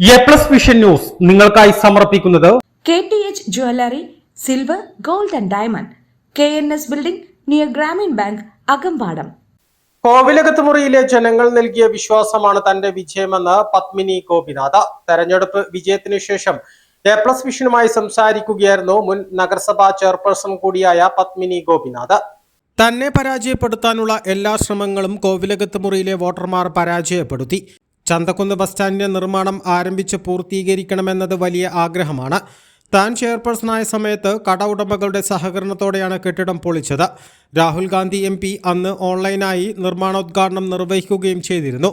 A plus vision news നിങ്ങൾക്കായി സമർപ്പിക്കുന്നത് K T H jewellery silver gold and diamond. K N S building near Grameen bank Akampadam. കോവിലകത്ത് മുറിയിലെ ജനങ്ങൾ നൽകിയ വിശ്വാസമാണ് തന്റെ വിജയമെന്ന് പത്മിനി ഗോപിനാഥ. തെരഞ്ഞെടുപ്പ് വിജയത്തിനു ശേഷം എ പ്ലസ് വിഷനുമായി സംസാരിക്കുകയായിരുന്നു മുൻ നഗരസഭാ ചെയർപേഴ്സൺ കൂടിയായ പത്മിനി ഗോപിനാഥ്. തന്നെ പരാജയപ്പെടുത്താനുള്ള എല്ലാ ശ്രമങ്ങളും കോവിലകത്ത് മുറിയിലെ വോട്ടർമാർ പരാജയപ്പെടുത്തി. ചന്തക്കുന്ന് ബസ് സ്റ്റാൻഡിന്റെ നിർമ്മാണം ആരംഭിച്ച് പൂർത്തീകരിക്കണമെന്നത് വലിയ ആഗ്രഹമാണ്. താൻ ചെയർപേഴ്സണായ സമയത്ത് കട ഉടമകളുടെ സഹകരണത്തോടെയാണ് കെട്ടിടം പൊളിച്ചത്. രാഹുൽ ഗാന്ധി എം പി അന്ന് ഓൺലൈനായി നിർമ്മാണോദ്ഘാടനം നിർവഹിക്കുകയും ചെയ്തിരുന്നു.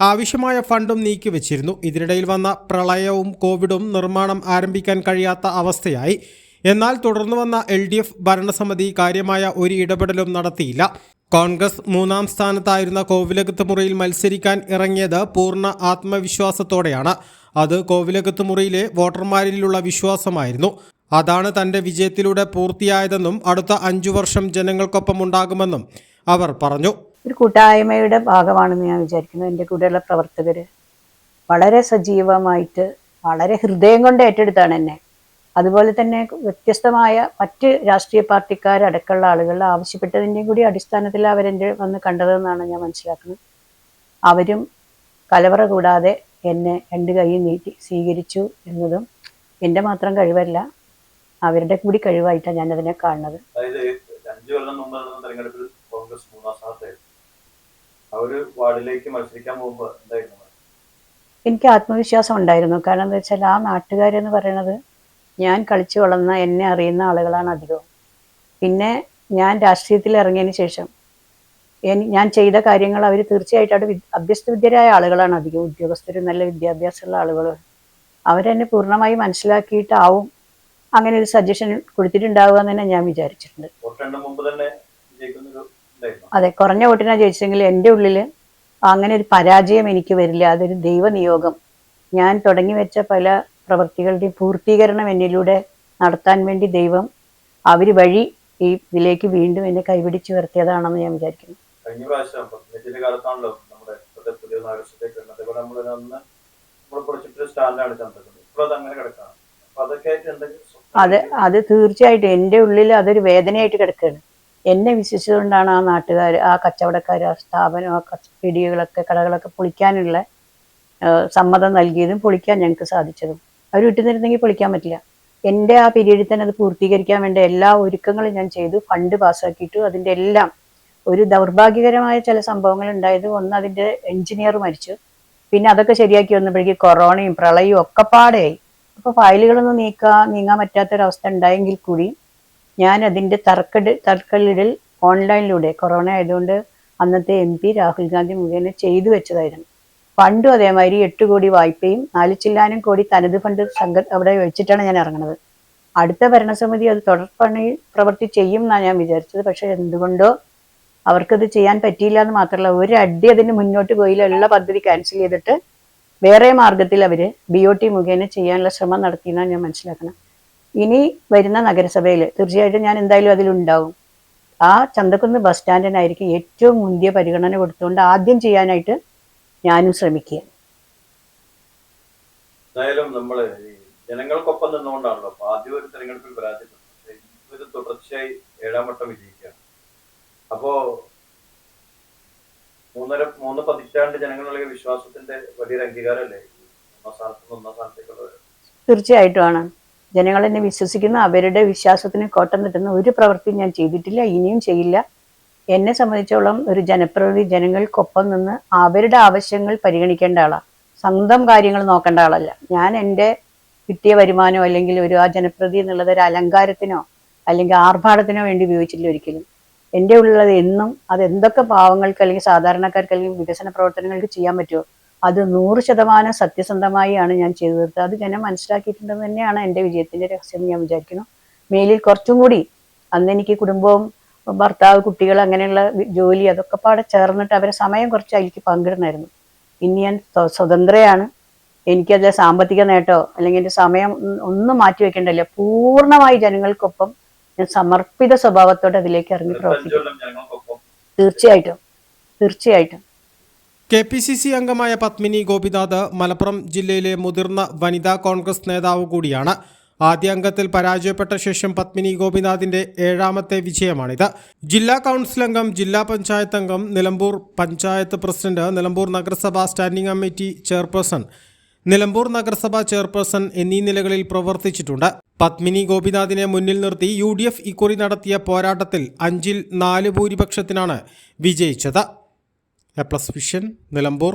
ആവശ്യമായ ഫണ്ടും നീക്കിവച്ചിരുന്നു. ഇതിനിടയിൽ വന്ന പ്രളയവും കോവിഡും നിർമ്മാണം ആരംഭിക്കാൻ കഴിയാത്ത അവസ്ഥയായി. എന്നാൽ തുടർന്നു വന്ന എൽ ഡി എഫ് ഭരണസമിതി കാര്യമായ ഒരു ഇടപെടലും നടത്തിയില്ല. കോൺഗ്രസ് മൂന്നാം സ്ഥാനത്തായിരുന്ന കോവിലകത്ത് മുറിയിൽ മത്സരിക്കാൻ ഇറങ്ങിയത് പൂർണ ആത്മവിശ്വാസത്തോടെയാണ്. അത് കോവിലകത്ത് മുറിയിലെ വോട്ടർമാരിലുള്ള വിശ്വാസമായിരുന്നു. അതാണ് തന്റെ വിജയത്തിലൂടെ പൂർത്തിയായതെന്നും അടുത്ത അഞ്ചു വർഷം ജനങ്ങൾക്കൊപ്പം ഉണ്ടാകുമെന്നും അവർ പറഞ്ഞു. ഒരു കൂട്ടായ്മയുടെ ഭാഗമാണെന്ന് ഞാൻ വിചാരിക്കുന്നു. എന്റെ കൂടെയുള്ള പ്രവർത്തകർ വളരെ സജീവമായിട്ട് വളരെ ഹൃദയം കൊണ്ട് ഏറ്റെടുത്താണ് എന്നെ. അതുപോലെ തന്നെ വ്യത്യസ്തമായ മറ്റ് രാഷ്ട്രീയ പാർട്ടിക്കാരടക്കമുള്ള ആളുകൾ ആവശ്യപ്പെട്ടതിന്റെയും കൂടി അടിസ്ഥാനത്തിൽ അവരെന്റെ വന്ന് കണ്ടതെന്നാണ് ഞാൻ മനസ്സിലാക്കുന്നത്. അവരും കലവറ കൂടാതെ എന്നെ രണ്ട് കൈയും നീട്ടി സ്വീകരിച്ചു എന്നതും എന്റെ മാത്രം കഴിവല്ല അവരുടെ കൂടി കഴിവായിട്ടാണ് ഞാനതിനെ കാണുന്നത്. അതായത് അഞ്ചു കൊല്ലം മുമ്പ് നടന്ന തെരഞ്ഞെടുപ്പിൽ കോൺഗ്രസ് മൂന്നാം സ്ഥാനത്തായിരുന്നു ആ ഒരു വാർഡിലേക്ക് മത്സരിക്കാൻ പോകുമ്പോൾ എന്തായിരുന്നു? എനിക്ക് ആത്മവിശ്വാസം ഉണ്ടായിരുന്നു. കാരണം എന്താ വെച്ചാൽ ആ നാട്ടുകാരെന്ന് പറയുന്നത് ഞാൻ കളിച്ചു വളർന്ന എന്നെ അറിയുന്ന ആളുകളാണ് അധികവും. പിന്നെ ഞാൻ രാഷ്ട്രീയത്തിൽ ഇറങ്ങിയതിന് ശേഷം ഞാൻ ചെയ്ത കാര്യങ്ങൾ അവർ തീർച്ചയായിട്ടും അവിടെ അഭ്യസ്ത വിദ്യരായ ആളുകളാണ് അധികം. ഉദ്യോഗസ്ഥരും നല്ല വിദ്യാഭ്യാസമുള്ള ആളുകൾ അവരെന്നെ പൂർണമായി മനസ്സിലാക്കിയിട്ടാവും അങ്ങനെ ഒരു സജഷൻ കൊടുത്തിട്ടുണ്ടാവുക എന്ന് തന്നെ ഞാൻ വിചാരിച്ചിട്ടുണ്ട്. അതെ കുറഞ്ഞ വോട്ടിനാ ജയിച്ചെങ്കിൽ എന്റെ ഉള്ളിൽ അങ്ങനെ ഒരു പരാജയം എനിക്ക് വരില്ല. അതൊരു ദൈവനിയോഗം. ഞാൻ തുടങ്ങി വെച്ച പല പ്രവൃത്തികളുടെയും പൂർത്തീകരണം എന്നിലൂടെ നടത്താൻ വേണ്ടി ദൈവം അവർ വഴി ഈ ഇതിലേക്ക് വീണ്ടും എന്നെ കൈപിടിച്ച് വരുത്തിയതാണെന്ന് ഞാൻ വിചാരിക്കുന്നു. കഴിഞ്ഞ പ്രാവശ്യം പതിനെട്ടിന്റെ കാലത്താണല്ലോ നമ്മുടെ പുതിയ അതേപോലെ നമ്മൾ അന്ന് നമ്മൾ പൊളിച്ചിട്ടൊരു സ്റ്റാൻഡാണ് ചന്തക്കുന്നത്. ഇപ്പോൾ അത് അങ്ങനെ അത് അത് തീർച്ചയായിട്ടും എന്റെ ഉള്ളിൽ അതൊരു വേദനയായിട്ട് കിടക്കുകയാണ്. എന്നെ വിശ്വസിച്ചുകൊണ്ടാണ് ആ നാട്ടുകാർ ആ കച്ചവടക്കാർ ആ സ്ഥാപനം ആ പിടികളൊക്കെ കടകളൊക്കെ പൊളിക്കാനുള്ള സമ്മതം നൽകിയതും പൊളിക്കാൻ ഞങ്ങൾക്ക് സാധിച്ചതും. അവർ വിട്ടുനിരുന്നെങ്കിൽ പൊളിക്കാൻ പറ്റില്ല. എന്റെ ആ പീരീഡിൽ തന്നെ അത് പൂർത്തീകരിക്കാൻ വേണ്ട എല്ലാ ഒരുക്കങ്ങളും ഞാൻ ചെയ്തു. ഫണ്ട് പാസ്സാക്കിയിട്ടു അതിന്റെ എല്ലാം ഒരു ദൗർഭാഗ്യകരമായ ചില സംഭവങ്ങൾ ഉണ്ടായത് ഒന്ന് അതിന്റെ എഞ്ചിനീയർ മരിച്ചു. പിന്നെ അതൊക്കെ ശരിയാക്കി വന്നപ്പോഴേക്ക് കൊറോണയും പ്രളയവും ഒക്കെ പാടെയായി. അപ്പോൾ ഫയലുകളൊന്നും നീക്കാൻ നീങ്ങാൻ പറ്റാത്തൊരവസ്ഥ ഉണ്ടായെങ്കിൽ കൂടി ഞാൻ അതിന്റെ തർക്കട് തർക്കലിടൽ ഓൺലൈനിലൂടെ കൊറോണ ആയതുകൊണ്ട് അന്നത്തെ എം പി രാഹുൽ ഗാന്ധി മുഖേന ചെയ്തു വെച്ചതായിരുന്നു. ഫണ്ടും അതേമാതിരി എട്ട് കോടി വായ്പയും നാല് ചില്ലാനും കോടി തനത് ഫണ്ട് സംഘ അവിടെ വെച്ചിട്ടാണ് ഞാൻ ഇറങ്ങുന്നത്. അടുത്ത ഭരണസമിതി അത് തുടർപ്പണി പ്രവൃത്തി ചെയ്യും എന്നാണ് ഞാൻ വിചാരിച്ചത്. പക്ഷെ എന്തുകൊണ്ടോ അവർക്കത് ചെയ്യാൻ പറ്റിയില്ല എന്ന് മാത്രമല്ല ഒരു അടി അതിന് മുന്നോട്ട് പോയില്ല. പദ്ധതി ക്യാൻസൽ ചെയ്തിട്ട് വേറെ മാർഗത്തിൽ അവർ ബി ഒ ടി മുഖേന ചെയ്യാനുള്ള ശ്രമം നടത്തിയെന്നാണ് ഞാൻ മനസ്സിലാക്കണം ഇനി വരുന്ന നഗരസഭയിൽ തീർച്ചയായിട്ടും ഞാൻ എന്തായാലും അതിലുണ്ടാവും. ആ ചന്തക്കുന്ന് ബസ് സ്റ്റാൻഡിനായിരിക്കും ഏറ്റവും മുന്തിയ പരിഗണന കൊടുത്തുകൊണ്ട് ആദ്യം ചെയ്യാനായിട്ട് ഞാനും ശ്രമിക്കുക. എന്തായാലും നമ്മൾ ജനങ്ങൾക്കൊപ്പം നിന്നുകൊണ്ടാണല്ലോ അപ്പൊ ആദ്യം ഒരു തെരഞ്ഞെടുപ്പിൽ പരാജയപ്പെട്ടു ഇത് തുടർച്ചയായി ഏഴാം വട്ടം വിജയിക്കുകയാണ്. അപ്പോ മൂന്നര മൂന്ന് പതിറ്റാണ്ട് ജനങ്ങളുടെ വിശ്വാസത്തിന്റെ വലിയൊരു അംഗീകാരമല്ലേ? തീർച്ചയായിട്ടുമാണ്. ജനങ്ങൾ എന്നെ വിശ്വസിക്കുന്ന അവരുടെ വിശ്വാസത്തിന് കോട്ടം തട്ടുന്ന ഒരു പ്രവൃത്തി ഞാൻ ചെയ്തിട്ടില്ല ഇനിയും ചെയ്യില്ല. എന്നെ സംബന്ധിച്ചോളം ഒരു ജനപ്രതിനിധി ജനങ്ങൾക്കൊപ്പം നിന്ന് അവരുടെ ആവശ്യങ്ങൾ പരിഗണിക്കേണ്ട ആളാണ് സ്വന്തം കാര്യങ്ങൾ നോക്കേണ്ട ആളല്ല. ഞാൻ എന്റെ കിട്ടിയ വരുമാനമോ അല്ലെങ്കിൽ ഒരു ആ ജനപ്രതി എന്നുള്ളത് ഒരു അലങ്കാരത്തിനോ അല്ലെങ്കിൽ ആർഭാടത്തിനോ വേണ്ടി ഉപയോഗിച്ചില്ല ഒരിക്കലും. എന്റെ ഉള്ളത് എന്നും അത് എന്തൊക്കെ പാവങ്ങൾക്ക് അല്ലെങ്കിൽ സാധാരണക്കാർക്ക് അല്ലെങ്കിൽ വികസന പ്രവർത്തനങ്ങൾക്ക് ചെയ്യാൻ പറ്റുമോ അത് നൂറ് ശതമാനം സത്യസന്ധമായി ആണ് ഞാൻ ചെയ്തു തീർത്തത്. അത് ജനം മനസ്സിലാക്കിയിട്ടുണ്ടെന്ന് തന്നെയാണ് എന്റെ വിജയത്തിന്റെ രഹസ്യം ഞാൻ വിചാരിക്കുന്നു. മേലിൽ കുറച്ചും കൂടി അന്ന് എനിക്ക് കുടുംബവും ഭർത്താവ് കുട്ടികൾ അങ്ങനെയുള്ള ജോലി അതൊക്കെ പാടെ ചേർന്നിട്ട് അവരെ സമയം കുറച്ച് അതിലേക്ക് പങ്കിടുന്നായിരുന്നു. ഇനി ഞാൻ സ്വ- സ്വതന്ത്രയാണ്. എനിക്കത് സാമ്പത്തിക നേട്ടോ അല്ലെങ്കിൽ എന്റെ സമയം ഒന്നും- മാറ്റി വെക്കേണ്ടല്ല പൂർണമായി ജനങ്ങൾക്കൊപ്പം ഞാൻ സമർപ്പിത സ്വഭാവത്തോടെ അതിലേക്ക് ഇറങ്ങി പ്രവർത്തിക്കും. തീർച്ചയായിട്ടും. തീർച്ചയായിട്ടും. കെ പി സി സി അംഗമായ പത്മിനി ഗോപിനാഥ് മലപ്പുറം ജില്ലയിലെ മുതിർന്ന വനിതാ കോൺഗ്രസ് നേതാവ് കൂടിയാണ്. ആദ്യ അംഗത്തിൽ പരാജയപ്പെട്ട ശേഷം പത്മിനി ഗോപിനാഥിന്റെ ഏഴാമത്തെ വിജയമാണിത്. ജില്ലാ കൗൺസിൽ അംഗം ജില്ലാ പഞ്ചായത്ത് അംഗം നിലമ്പൂർ പഞ്ചായത്ത് പ്രസിഡന്റ് നിലമ്പൂർ നഗരസഭ സ്റ്റാൻഡിംഗ് കമ്മിറ്റി ചെയർപേഴ്സൺ നിലമ്പൂർ നഗരസഭാ ചെയർപേഴ്സൺ എന്നീ നിലകളിൽ പ്രവർത്തിച്ചിട്ടുണ്ട്. പത്മിനി ഗോപിനാഥിനെ മുന്നിൽ നിർത്തി യു ഡി എഫ് ഇക്കുറി നടത്തിയ പോരാട്ടത്തിൽ അഞ്ചിൽ നാല് ഭൂരിപക്ഷത്തിനാണ് വിജയിച്ചത്. A plus vision Nilambur.